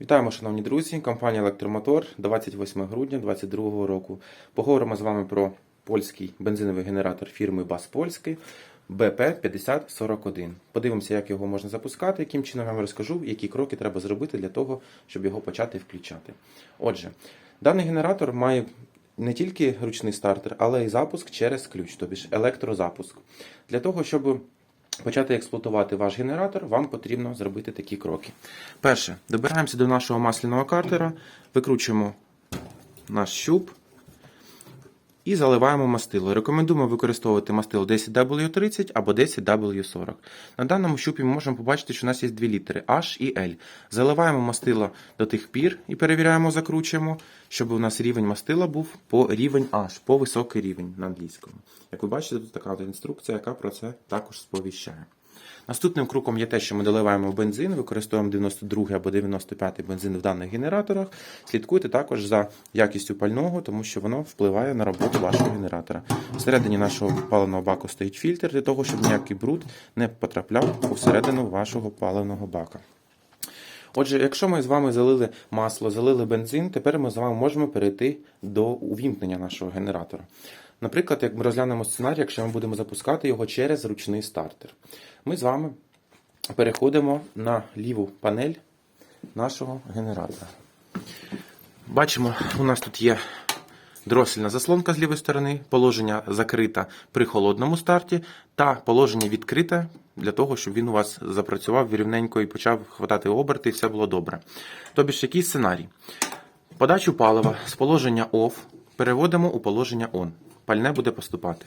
Вітаємо, шановні друзі! Компанія Електромотор 28 грудня 2022 року. Поговоримо з вами про польський бензиновий генератор фірми БАС Польський BP5041. Подивимося, як його можна запускати, яким чином я вам розкажу, які кроки треба зробити для того, щоб його почати включати. Отже, даний генератор має не тільки ручний стартер, але й запуск через ключ, тобі електрозапуск. Для того, щоб почати експлуатувати ваш генератор, вам потрібно зробити такі кроки. Перше, добираємося до нашого масляного картера, викручуємо наш щуп і заливаємо мастило. Рекомендуємо використовувати мастило 10W30 або 10W40. На даному щупі ми можемо побачити, що у нас є дві літери H і L. Заливаємо мастило до тих пір і перевіряємо, закручуємо, щоб у нас рівень мастила був по рівень H, по високий рівень на англійському. Як ви бачите, тут така інструкція, яка про це також сповіщає. Наступним кроком є те, що ми доливаємо бензин, використовуємо 92 або 95 бензин в даних генераторах. Слідкуйте також за якістю пального, тому що воно впливає на роботу вашого генератора. Всередині нашого паливного баку стоїть фільтр для того, щоб ніякий бруд не потрапляв всередину вашого паливного бака. Отже, якщо ми з вами залили масло, залили бензин, тепер ми з вами можемо перейти до увімкнення нашого генератора. Наприклад, як ми розглянемо сценарій, якщо ми будемо запускати його через ручний стартер. Ми з вами переходимо на ліву панель нашого генератора. Бачимо, у нас тут є дросельна заслонка з лівої сторони, положення закрита при холодному старті, та положення відкрите для того, щоб він у вас запрацював рівненько і почав хватати оберти, і все було добре. Тобі ж який сценарій? Подачу палива з положення OFF переводимо у положення ON. Пальне буде поступати.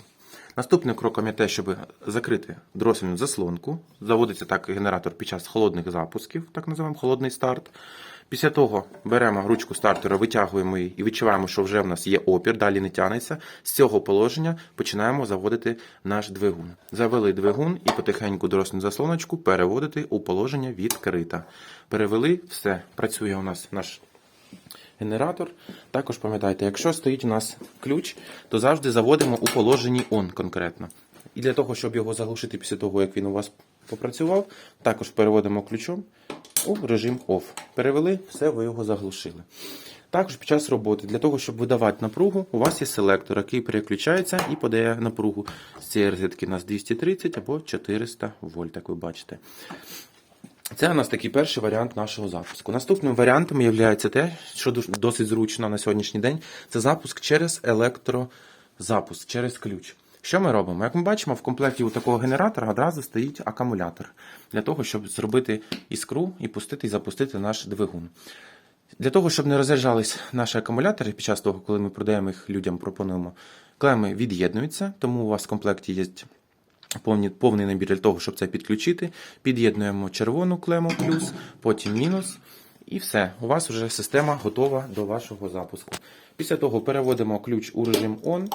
Наступним кроком є те, щоб закрити дросельну заслонку. Заводиться так генератор під час холодних запусків, так називаємо холодний старт. Після того беремо ручку стартера, витягуємо її і відчуваємо, що вже в нас є опір, далі не тянеться. З цього положення починаємо заводити наш двигун. Завели двигун і потихеньку дросельну заслоночку переводити у положення відкрита. Перевели, все, працює у нас наш генератор. Також пам'ятайте, якщо стоїть у нас ключ, то завжди заводимо у положенні ON конкретно. І для того, щоб його заглушити після того, як він у вас попрацював, також переводимо ключом у режим OFF. Перевели, все, ви його заглушили. Також під час роботи, для того, щоб видавати напругу, у вас є селектор, який переключається і подає напругу з цієї розетки у нас 230 або 400 вольт, як ви бачите. Це у нас такий перший варіант нашого запуску. Наступним варіантом є те, що досить зручно на сьогоднішній день, це запуск через електрозапуск, через ключ. Що ми робимо? Як ми бачимо, в комплекті у такого генератора одразу стоїть акумулятор для того, щоб зробити іскру і пустити і запустити наш двигун. Для того, щоб не розряджались наші акумулятори під час того, коли ми продаємо їх людям, пропонуємо, клеми від'єднуються, тому у вас в комплекті є повні, повний набір для того, щоб це підключити. Під'єднуємо червону клему плюс, потім мінус. І все, у вас вже система готова до вашого запуску. Після того переводимо ключ у режим ON.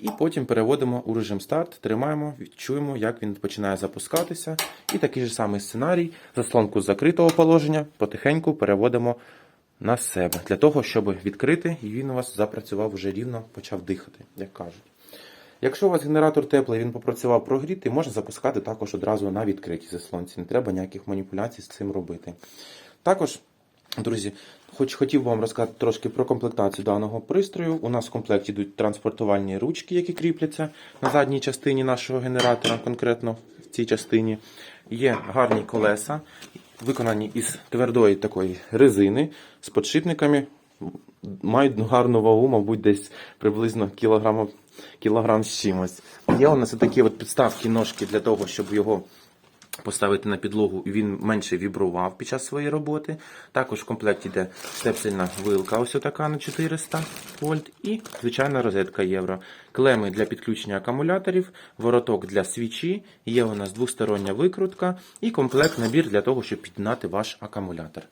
І потім переводимо у режим старт, тримаємо, відчуємо, як він починає запускатися. І такий же самий сценарій, заслонку закритого положення потихеньку переводимо на себе, для того, щоб відкрити, і він у вас запрацював вже рівно, почав дихати, як кажуть. Якщо у вас генератор теплий, він попрацював прогрітий, можна запускати також одразу на відкритій заслонці. Не треба ніяких маніпуляцій з цим робити. Також, друзі, хоч хотів би вам розказати трошки про комплектацію даного пристрою. У нас в комплекті йдуть транспортувальні ручки, які кріпляться на задній частині нашого генератора, конкретно в цій частині. Є гарні колеса, виконані із твердої такої резини з подшипниками. Мають гарну вагу, мабуть, десь приблизно кілограм, кілограм з чимось. Є у нас такі от підставки ножки для того, щоб його поставити на підлогу, і він менше вібрував під час своєї роботи. Також в комплекті йде степсельна вилка, ось така на 400 вольт, і звичайна розетка євро. Клеми для підключення акумуляторів, вороток для свічі, є у нас двостороння викрутка і комплект набір для того, щоб під'єднати ваш акумулятор.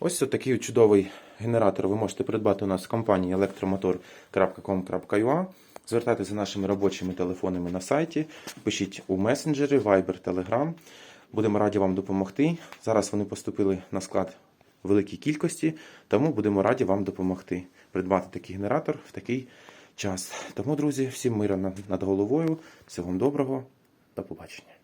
Ось такий чудовий генератор ви можете придбати у нас в компанії electromotor.com.ua. Звертайтеся нашими робочими телефонами на сайті, пишіть у месенджери, Viber, Telegram. Будемо раді вам допомогти. Зараз вони поступили на склад в великій кількості, тому будемо раді вам допомогти придбати такий генератор в такий час. Тому, друзі, всім мира над головою. Всього доброго. До побачення.